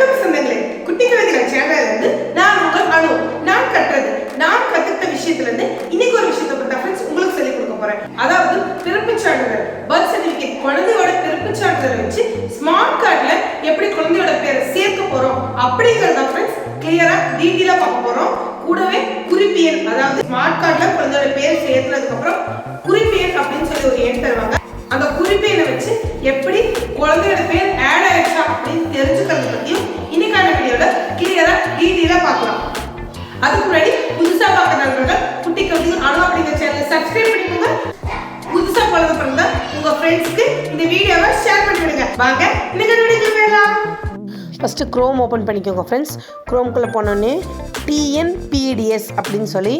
வணக்கம் சொந்தங்களே. குட்டி கவிதைகள் சேனல்லேருந்து நான் உங்கள் அனு. நான் கட்டுறது நான் கத்துக்கிட்ட விஷயத்துல இருந்து இன்னைக்கு ஒரு விஷயத்தை பத்தி ஃப்ரெண்ட்ஸ் உங்களுக்கு சொல்லி கொடுக்க போறேன். அதாவது பிறப்பு சான்றிதழ். பர்த் சர்டிஃபிகேட் குழந்தையோட பிறப்பு சான்றிதழ் வச்சு ஸ்மார்ட் கார்டுல எப்படி குழந்தையோட பேரை சேர்க்க போறோம் அப்படிங்கிறத ஃப்ரெண்ட்ஸ் கிளியராக டீட்டெயிலாக பார்க்க போறோம். கூடவே குறிப்பியல் அதாவது ஸ்மார்ட் கார்டுல குழந்தையோட பேர் சேர்த்ததுக்கு அப்புறம் குறிப்பியல் அப்படின்னு சொல்லி ஒரு எண் தருவாங்க. அந்த குறிப்பெண்ணை வச்சு எப்படி குழந்தையோட பேர் ஆட் ஆயிடுச்சா அப்படின்னு தெரிஞ்சுக்கிறது பத்தியும் இன்னைக்கான வீடியோல கிளியரா டீட்டெயிலா பார்க்கலாம். அதுக்கு முன்னாடி புதுசா பார்க்க நண்பர்கள் குட்டி கவிதை அணு அப்படிங்கிற சேனலை சப்ஸ்கிரைப் பண்ணிக்கோங்க. புதுசா குழந்தை பிறந்தா உங்க ஃப்ரெண்ட்ஸ்க்கு இந்த வீடியோவை ஷேர் பண்ணி விடுங்க வாங்க இன்னைக்கு வீடியோக்கு போயிடலாம்? ஃபஸ்ட்டு க்ரோம் ஓப்பன் பண்ணிக்கோங்க ஃப்ரெண்ட்ஸ் க்ரோம்குள்ளே போனோன்னே டிஎன்பிடிஎஸ் அப்படின்னு சொல்லி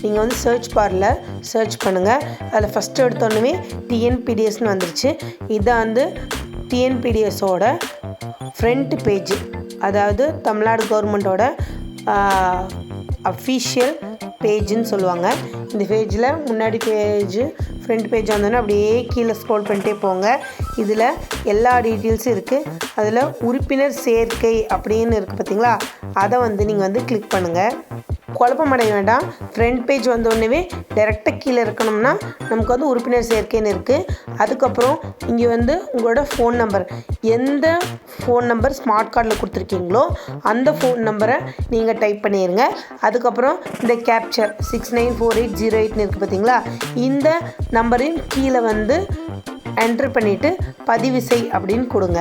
நீங்கள் வந்து சர்ச் பாரில் சர்ச் பண்ணுங்கள் அதில் ஃபஸ்ட்டு எடுத்தோடனே டிஎன்பிடிஎஸ்னு வந்துருச்சு. இதை வந்து டிஎன்பிடிஎஸோட ஃப்ரண்ட் பேஜ் அதாவது தமிழ்நாடு கவர்மெண்ட்டோட அஃபீஷியல் பேஜுன்னு சொல்லுவாங்க. இந்த பேஜில் முன்னாடி பேஜ் ஃப்ரண்ட் பேஜ் வந்தோன்னே அப்படியே கீழே ஸ்க்ரோல் பண்ணிட்டே போங்க. இதில் எல்லா டீட்டெயில்ஸும் இருக்குது அதில் உறுப்பினர் சேர்க்கை அப்படின்னு இருக்குது பார்த்தீங்களா அதை வந்து நீங்கள் வந்து கிளிக் பண்ணுங்கள் குழப்பம் அடைய வேண்டாம் ஃப்ரண்ட் பேஜ் வந்தோடனே டேரெக்டாக கீழே இருக்கணும்னா நமக்கு வந்து உறுப்பினர் சேர்க்கைன்னு இருக்குது அதுக்கப்புறம் இங்கே வந்து உங்களோட ஃபோன் நம்பர் எந்த ஃபோன் நம்பர் ஸ்மார்ட் கார்டில் கொடுத்துருக்கீங்களோ அந்த ஃபோன் நம்பரை நீங்கள் டைப் பண்ணிடுங்க அதுக்கப்புறம் இந்த capture six nine four eight zero எயிட்னு இருக்குது பார்த்தீங்களா இந்த நம்பரின் கீழே வந்து என்ட்ரு பண்ணிவிட்டு பதிவு செய் அப்படின்னு கொடுங்க.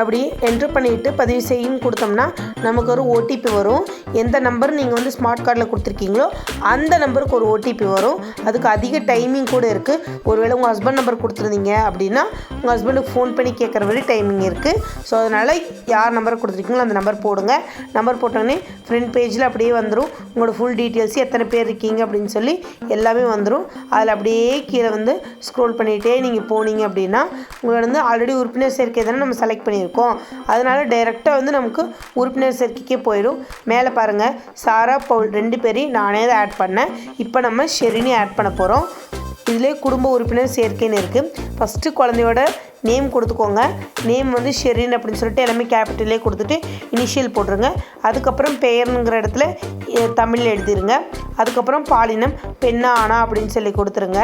அப்படி என்ட்ரு பண்ணிவிட்டு பதிவு செய்யும் கொடுத்தோம்னா நமக்கு ஒரு ஓடிபி வரும். எந்த நம்பர் நீங்கள் வந்து ஸ்மார்ட் கார்டில் கொடுத்துருக்கீங்களோ அந்த நம்பருக்கு ஒரு ஓடிபி வரும். அதுக்கு அதிக டைமிங் கூட இருக்குது ஒருவேளை உங்கள் ஹஸ்பண்ட் நம்பர் கொடுத்துருந்தீங்க அப்படின்னா உங்கள் ஹஸ்பண்டுக்கு ஃபோன் பண்ணி கேட்குற வரை டைமிங் இருக்குது ஸோ அதனால் யார் நம்பர் கொடுத்துருக்கீங்களோ அந்த நம்பர் போடுங்க. நம்பர் போட்டோன்னே ஃப்ரண்ட் பேஜில் அப்படியே வந்துடும் உங்களோட ஃபுல் டீட்டெயில்ஸ் எத்தனை பேர் இருக்கீங்க அப்படின்னு சொல்லி எல்லாமே வந்துடும் அதில் அப்படியே கீழே வந்து ஸ்க்ரோல் பண்ணிகிட்டே நீங்கள் போனீங்க அப்படின்னா உங்களோட வந்து ஆல்ரெடி உறுப்பினர் சேர்க்கை தானே நம்ம செலக்ட் பண்ணியிருக்கோம். அதனால் டைரெக்டாக வந்து நமக்கு உறுப்பினர் சேர்க்கைக்கே போயிடும் மேலே பாருங்கள் சாரா பவுல் ரெண்டு பேரையும் நானே தான் ஆட் பண்ணேன். இப்போ நம்ம ஷெரினி ஆட் பண்ண போகிறோம் இதிலே குடும்ப உறுப்பினர் சேர்க்கைன்னு இருக்குது ஃபஸ்ட்டு குழந்தையோட நேம் கொடுத்துக்கோங்க. நேம் வந்து ஷெரின் அப்படின்னு சொல்லிட்டு எல்லாமே கேபிட்டலே கொடுத்துட்டு இனிஷியல் போட்டுருங்க. அதுக்கப்புறம் பெயருங்கிற இடத்துல தமிழில் எழுதிருங்க. அதுக்கப்புறம் பாலினம் பெண்ணா ஆனா அப்படின்னு சொல்லி கொடுத்துருங்க.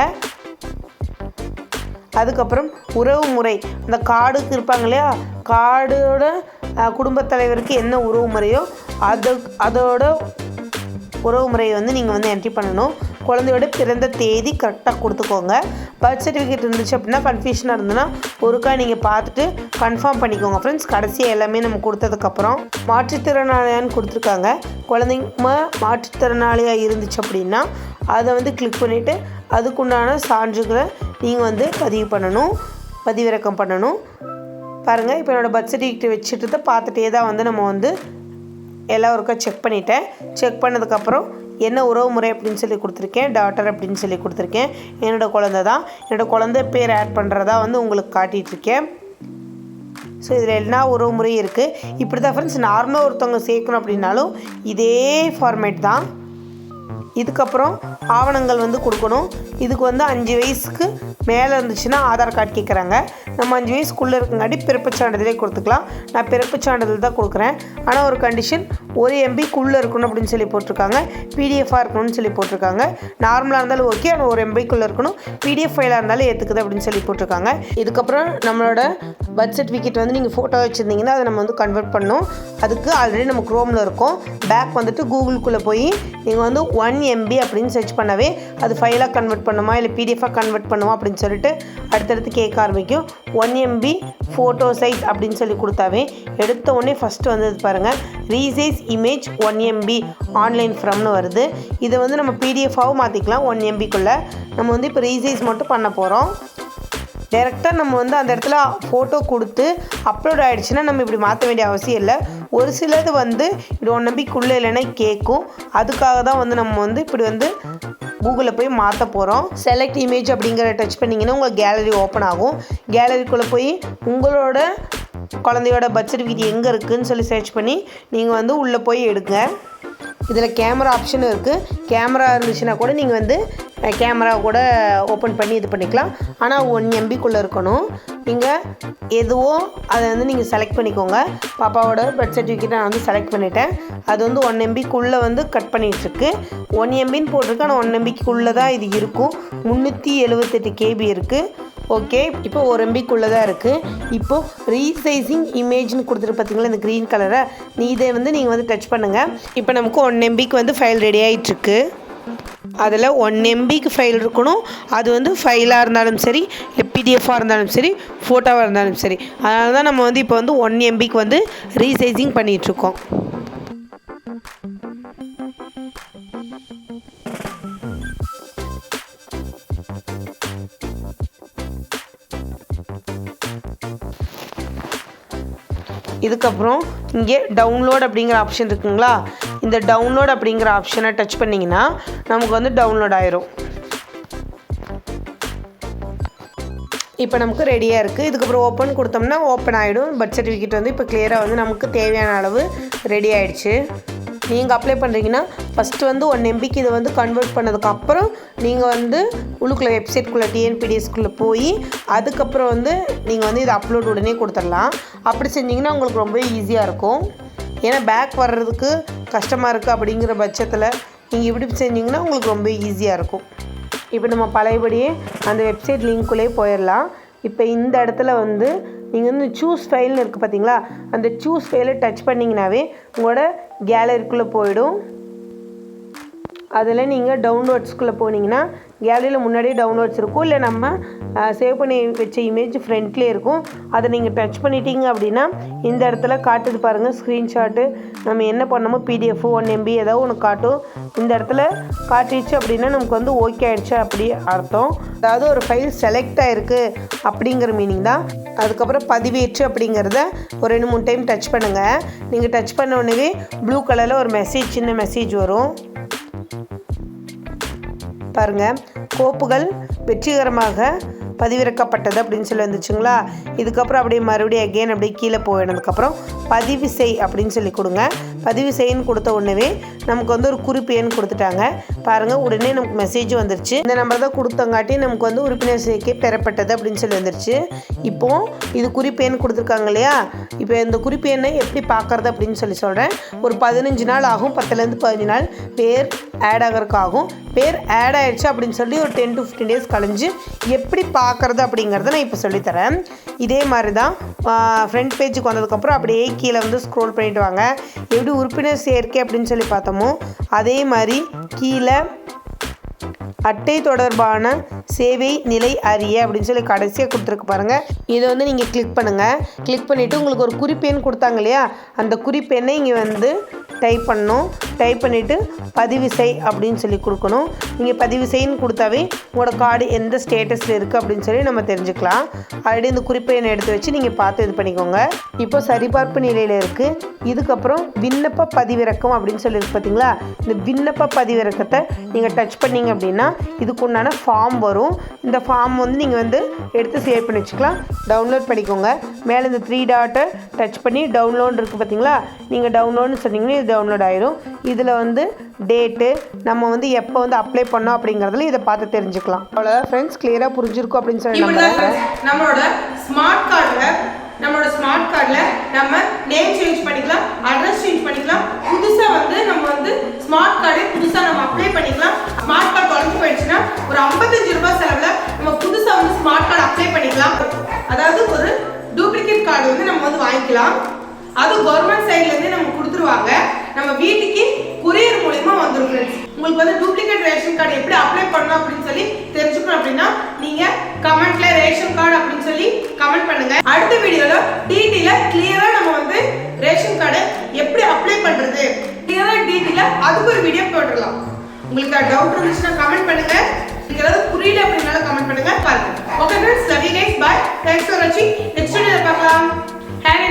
அதுக்கப்புறம் உறவு முறை. அந்த கார்டுக்கு இருப்பாங்க இல்லையா? கார்டோட குடும்பத் தலைவருக்கு என்ன உறவு முறையோ அது அதோட உறவு முறையை வந்து நீங்கள் வந்து என்ட்ரி பண்ணணும். குழந்தையோட பிறந்த தேதி கரெக்டாக கொடுத்துக்கோங்க. பர்த் சர்டிஃபிகேட் இருந்துச்சு அப்படின்னா கன்ஃபியூஷனாக இருந்ததுன்னா ஒருக்கா நீங்கள் பார்த்துட்டு கன்ஃபார்ம் பண்ணிக்கோங்க ஃப்ரெண்ட்ஸ் கடைசியாக எல்லாமே நம்ம கொடுத்ததுக்கப்புறம் மாற்றுத்திறனாளியான்னு கொடுத்துருக்காங்க. குழந்தைங்க மாற்றுத்திறனாளியாக இருந்துச்சு அப்படின்னா அதை வந்து கிளிக் பண்ணிவிட்டு அதுக்குண்டான சான்றுகளை நீங்கள் வந்து பதிவு பண்ணணும். பதிவிறக்கம் பண்ணணும். பாருங்கள் இப்போ என்னோடய பர்த் சர்டிஃபிகேட் வச்சுட்டு பார்த்துட்டே தான் வந்து நம்ம வந்து எல்லா ஒருக்கா செக் பண்ணிட்டேன். செக் பண்ணதுக்கப்புறம் என்ன உறவு முறை அப்படின்னு சொல்லி கொடுத்துருக்கேன் டாட்டர் அப்படின்னு சொல்லி கொடுத்துருக்கேன். என்னோடய குழந்த தான். என்னோடய குழந்தை பேர் ஆட் பண்ணுறதா வந்து உங்களுக்கு காட்டிகிட்ருக்கேன் ஸோ இதில் எல்லா உறவு முறையும் இருக்குது இப்படி தான் ஃப்ரெண்ட்ஸ் நார்மலாக ஒருத்தவங்க சேர்க்கணும் அப்படின்னாலும் இதே ஃபார்மேட் தான். இதுக்கப்புறம் ஆவணங்கள் வந்து கொடுக்கணும். இதுக்கு வந்து அஞ்சு வயசுக்கு மேலே இருந்துச்சுன்னா ஆதார் கார்டு கேட்குறாங்க நம்ம அஞ்சு வயசுக்குள்ளே இருக்கங்காட்டி பிறப்புச் சான்றிதழே கொடுத்துக்கலாம். நான் பிறப்புச் சான்றிதழ் தான் கொடுக்குறேன். ஆனால் ஒரு கண்டிஷன் ஒரு எம்பிக்குள்ளே இருக்கணும் அப்படின்னு சொல்லி போட்டிருக்காங்க. பிடிஎஃபாக இருக்கணும்னு சொல்லி போட்டிருக்காங்க. நார்மலாக இருந்தாலும் ஓகே ஆனால் ஒரு எம்பிக்குள்ளே இருக்கணும். பிடிஎஃப் ஃபைலாக இருந்தாலும் ஏற்றுக்குது அப்படின்னு சொல்லி போட்டிருக்காங்க. இதுக்கப்புறம் நம்மளோட பர்த் சர்டிஃபிகேட் வந்து நீங்கள் ஃபோட்டோ வச்சுருந்தீங்கன்னா அதை நம்ம வந்து கன்வெர்ட் பண்ணணும். அதுக்கு ஆல்ரெடி நம்ம க்ரோமில் இருக்கும். பேக் வந்துட்டு கூகுளுக்குள்ளே போய் நீங்கள் வந்து ஒன் எம்பி அப்படின்னு சர்ச் பண்ணவே அது ஃபைலாக கன்வெர்ட் பண்ணுமா இல்லை பிடிஎஃபாக கன்வெர்ட் பண்ணுமா அப்படின்னு சொல்லிட்டு அடுத்தடுத்து கேட்க ஆரம்பிக்கும். ஒன் எம்பி ஃபோட்டோ சைஸ் அப்படின்னு சொல்லி கொடுத்தாவே எடுத்த உடனே ஃபஸ்ட்டு வந்தது பாருங்கள் resize image one MB online ஃப்ரம்னு வருது. இதை வந்து நம்ம பிடிஎஃபாகவும் மாற்றிக்கலாம் ஒன் எம்பிக்குள்ளே நம்ம வந்து இப்போ ரீசைஸ் மட்டும் பண்ண போகிறோம் டேரெக்டாக நம்ம வந்து அந்த இடத்துல ஃபோட்டோ கொடுத்து அப்லோட் ஆகிடுச்சுன்னா நம்ம இப்படி மாற்ற வேண்டிய அவசியம் இல்லை. ஒரு சிலது வந்து இப்படி ஒன் நம்பிக்குள்ளே இல்லைன்னா கேட்கும் அதுக்காக தான் வந்து நம்ம வந்து இப்படி வந்து கூகுளில் போய் மாற்ற போகிறோம் செலக்ட் இமேஜ் அப்படிங்கிற டச் பண்ணிங்கன்னா உங்கள் கேலரி ஓப்பன் ஆகும். கேலரிக்குள்ளே போய் உங்களோட குழந்தையோட பர்த் சர்டிஃபிகேட் எங்கே இருக்குதுன்னு சொல்லி சர்ச் பண்ணி நீங்கள் வந்து உள்ளே போய் எடுங்க. இதில் கேமரா ஆப்ஷனும் இருக்குது கேமரா இருந்துச்சுன்னா கூட நீங்கள் வந்து கேமரா கூட ஓப்பன் பண்ணி இது பண்ணிக்கலாம். ஆனால் ஒன் எம்பிக்குள்ளே இருக்கணும். நீங்கள் எதுவோ அதை வந்து நீங்கள் செலக்ட் பண்ணிக்கோங்க. பாப்பாவோட பர்த் சர்டிஃபிகேட் நான் வந்து செலக்ட் பண்ணிட்டேன். அது வந்து ஒன் எம்பிக்குள்ளே வந்து கட் பண்ணிகிட்ருக்கு ஒன் எம்பின்னு போட்டிருக்கு ஆனால் ஒன் எம்பிக்குள்ளே தான் இது இருக்கும். முந்நூற்றி எழுபத்தெட்டு கேபி இருக்குது ஓகே இப்போ ஒரு எம்பிக்குள்ளே தான் இருக்குது இப்போது ரீசைசிங் இமேஜ்னு கொடுத்துட்டு பார்த்தீங்களா இந்த க்ரீன் கலரை நீ இதை வந்து நீங்கள் வந்து டச் பண்ணுங்கள் இப்போ நமக்கு ஒன் எம்பிக்கு வந்து ஃபைல் ரெடி ஆகிட்டுருக்கு அதில் ஒன் எம்பிக்கு ஃபைல் இருக்கணும். அது வந்து ஃபைலாக இருந்தாலும் சரி இல்லை பிடிஎஃபாக இருந்தாலும் சரி ஃபோட்டோவாக இருந்தாலும் சரி. அதனால தான் நம்ம வந்து இப்போ வந்து ஒன் எம்பிக்கு வந்து ரீசைசிங் பண்ணிகிட்ருக்கோம் இதுக்கப்புறம் இங்கே டவுன்லோட் அப்படிங்கிற ஆப்ஷன் இருக்குங்களா? இந்த டவுன்லோட் அப்படிங்கிற ஆப்ஷனை டச் பண்ணிங்கன்னா நமக்கு வந்து டவுன்லோட் ஆயிரும். இப்போ நமக்கு ரெடியாக இருக்குது இதுக்கப்புறம் ஓப்பன் கொடுத்தோம்னா ஓப்பன் ஆகிடும் பர்த் சர்டிஃபிகேட் வந்து இப்போ கிளியராக வந்து நமக்கு தேவையான அளவு ரெடி ஆகிடுச்சு நீங்கள் அப்ளை பண்ணுறீங்கன்னா ஃபஸ்ட்டு வந்து ஒன் எம்பிக்கு இதை வந்து கன்வெர்ட் பண்ணதுக்கப்புறம் நீங்கள் வந்து உள்ளுக்குள்ளே வெப்சைட்குள்ளே டிஎன்பிடிஎஸ்குள்ளே போய் அதுக்கப்புறம் வந்து நீங்கள் வந்து இதை அப்லோட் உடனே கொடுத்துடலாம். அப்படி செஞ்சிங்கன்னா உங்களுக்கு ரொம்ப ஈஸியாக இருக்கும். ஏன்னா பேக் வர்றதுக்கு கஷ்டமாக இருக்குது அப்படிங்கிற பட்சத்தில் நீங்கள் இப்படி செஞ்சிங்கன்னா உங்களுக்கு ரொம்ப ஈஸியாக இருக்கும். இப்போ நம்ம பழையபடியே அந்த வெப்சைட் லிங்க்குள்ளே போயிடலாம். இப்போ இந்த இடத்துல வந்து நீங்கள் வந்து சூஸ் ஃபைல்னு இருக்குது பார்த்தீங்களா அந்த சூஸ் ஃபைலை டச் பண்ணிங்கனாவே உங்களோட கேலரிக்குள்ளே போயிடும். அதில் நீங்கள் டவுன்லோட்ஸ்குள்ளே போனீங்கன்னா கேலரியில் முன்னாடியே டவுன்லோட்ஸ் இருக்கும். இல்லை நம்ம சேவ் பண்ணி வச்ச இமேஜ் ஃப்ரண்ட்லேயே இருக்கும். அதை நீங்கள் டச் பண்ணிட்டீங்க அப்படின்னா இந்த இடத்துல காட்டுது பாருங்கள் ஸ்க்ரீன்ஷாட்டு நம்ம என்ன பண்ணோமோ பிடிஎஃப் ஒன் எம்பி ஏதாவது ஒன்று காட்டும். இந்த இடத்துல காட்டிடுச்சு அப்படின்னா நமக்கு வந்து ஓகே ஆயிடுச்சு அப்படி அர்த்தம். அதாவது ஒரு ஃபைல் செலக்ட் ஆகிருக்கு அப்படிங்கிற மீனிங் தான். அதுக்கப்புறம் பதிவேற்று அப்படிங்கிறத ஒரு ரெண்டு மூணு டைம் டச் பண்ணுங்கள் நீங்கள் டச் பண்ண உடனே ப்ளூ கலரில் ஒரு மெசேஜ் சின்ன மெசேஜ் வரும். பாருங்கள் கோப்புகள் வெற்றிகரமாக பதிவிறக்கப்பட்டது அப்படின்னு சொல்லி வந்துச்சுங்களா? இதுக்கப்புறம் அப்படியே மறுபடியும் அகெயின் அப்படியே கீழே போயினதுக்கப்புறம் பதிவு செய் அப்படின்னு சொல்லி கொடுங்க. பதிவு செய்ன்னு கொடுத்த உடனே நமக்கு வந்து ஒரு குறிப்பு எண் கொடுத்துட்டாங்க. பாருங்கள் உடனே நமக்கு மெசேஜ் வந்துருச்சு. இந்த நம்பர் தான் கொடுத்தங்காட்டி நமக்கு வந்து உறுப்பினர் சேர்க்கை பெறப்பட்டது அப்படின்னு சொல்லி வந்துருச்சு. இப்போது இது குறிப்பு எண் கொடுத்துருக்காங்க இல்லையா? இப்போ இந்த குறிப்பு எண்ணை எப்படி பார்க்குறது அப்படின்னு சொல்லி சொல்கிறேன் ஒரு பதினஞ்சு நாள் ஆகும் பத்துலேருந்து பதினஞ்சு நாள் பேர் ஆட் ஆகிறதுக்கு ஆகும். பேர் ஆட் ஆகிடுச்சு அப்படின்னு சொல்லி ஒரு டென் டு ஃபிஃப்டின் டேஸ் கழிஞ்சு எப்படி பார்க்குறது அப்படிங்கிறத நான் இப்போ சொல்லித்தரேன். இதே மாதிரி தான் ஃப்ரண்ட் பேஜுக்கு வந்ததுக்கப்புறம் அப்படியே கீழே வந்து ஸ்க்ரோல் பண்ணிவிட்டு வாங்க. எப்படி உறுப்பினர் சேர்க்கை அப்படின்னு சொல்லி பார்த்தோம் அதே மாதிரி கீழே அட்டை தொடர்பான சேவை நிலை அறிய அப்படின்னு சொல்லி கடைசியாக கொடுத்துருக்கு பாருங்கள் இதை வந்து நீங்கள் கிளிக் பண்ணுங்கள் கிளிக் பண்ணிவிட்டு உங்களுக்கு ஒரு குறிப்பெண் கொடுத்தாங்க இல்லையா? அந்த குறிப்பெண்ணை இங்கே வந்து டைப் பண்ணணும். டைப் பண்ணிவிட்டு பதிவு செய் அப்படின்னு சொல்லி கொடுக்கணும். நீங்கள் பதிவு செய்ன்னு கொடுத்தாவே உங்களோட கார்டு எந்த ஸ்டேட்டஸில் இருக்குது அப்படின்னு சொல்லி நம்ம தெரிஞ்சுக்கலாம். ஆல்ரெடி இந்த குறிப்பை எண்ணை எடுத்து வச்சு நீங்கள் பார்த்து இது பண்ணிக்கோங்க. இப்போ சரிபார்ப்பு நிலையில் இருக்குது இதுக்கப்புறம் விண்ணப்ப பதிவிறக்கம் அப்படின்னு சொல்லியிருக்கு பார்த்தீங்களா இந்த விண்ணப்ப பதிவிறக்கத்தை நீங்கள் டச் பண்ணீங்க அப்படின்னா இதுக்கு உண்டான ஃபார்ம் வரும். இந்த ஃபார்ம் வந்து நீங்கள் வந்து எடுத்து சேவ் பண்ணி வச்சுக்கலாம். டவுன்லோட் பண்ணிக்கோங்க. மேலே இந்த த்ரீ டாட்டை டச் பண்ணி டவுன்லோட் இருக்குது பார்த்தீங்களா நீங்கள் டவுன்லோட்னு சொன்னீங்கன்னா இது டவுன்லோட் ஆயிரும். இதில் வந்து டேட்டு நம்ம வந்து எப்போ வந்து அப்ளை பண்ணோம் அப்படிங்கிறதுல இதை பார்த்து தெரிஞ்சுக்கலாம். அவ்வளோதான் ஃப்ரெண்ட்ஸ் கிளியராக புரிஞ்சிருக்கும் அப்படின்னு சொல்லி நம்மளோட ஸ்மார்ட் கார்டில் நம்மளோட ஸ்மார்ட் கார்டில் நம்ம நேம் சேஞ்ச் பண்ணிக்கலாம் அட்ரஸ் சேஞ்ச் பண்ணிக்கலாம். புதுசாக வந்து நம்ம வந்து ஸ்மார்ட் கார்டே புதுசாக நம்ம அப்ளை பண்ணிக்கலாம். ஸ்மார்ட் கார்டு தொலைஞ்சு போயிடுச்சுன்னா ஒரு ஐம்பத்தஞ்சு ரூபாய் செலவில் உங்களுக்கு வந்து டூப்ளிகேட் ரேஷன் கார்டு எப்படி அப்ளை பண்ணணும் அப்படின்னு சொல்லி தெரிஞ்சுக்கணும் அப்படின்னா நீங்க கமெண்ட்ல ரேஷன் கார்டு அப்படின்னு சொல்லி கமெண்ட் பண்ணுங்க. அடுத்த வீடியோல டீட்டெயில கிளியரா நம்ம வந்து ரேஷன் கார்டு எப்படி அப்ளை பண்றது? கிளியரா டீட்டெயில அதுக்கு ஒரு வீடியோ போட்டுடலாம். உங்களுக்கு டவுட் இருந்துச்சுன்னா கமெண்ட் பண்ணுங்க. நீங்க ஏதாவது புரியல அப்படின்னாலும் கமெண்ட் பண்ணுங்க. பாருங்க. Okay friends love you guys bye thanks for வாட்சிங் நெக்ஸ்ட் வீடியோல பார்க்கலாம். Have a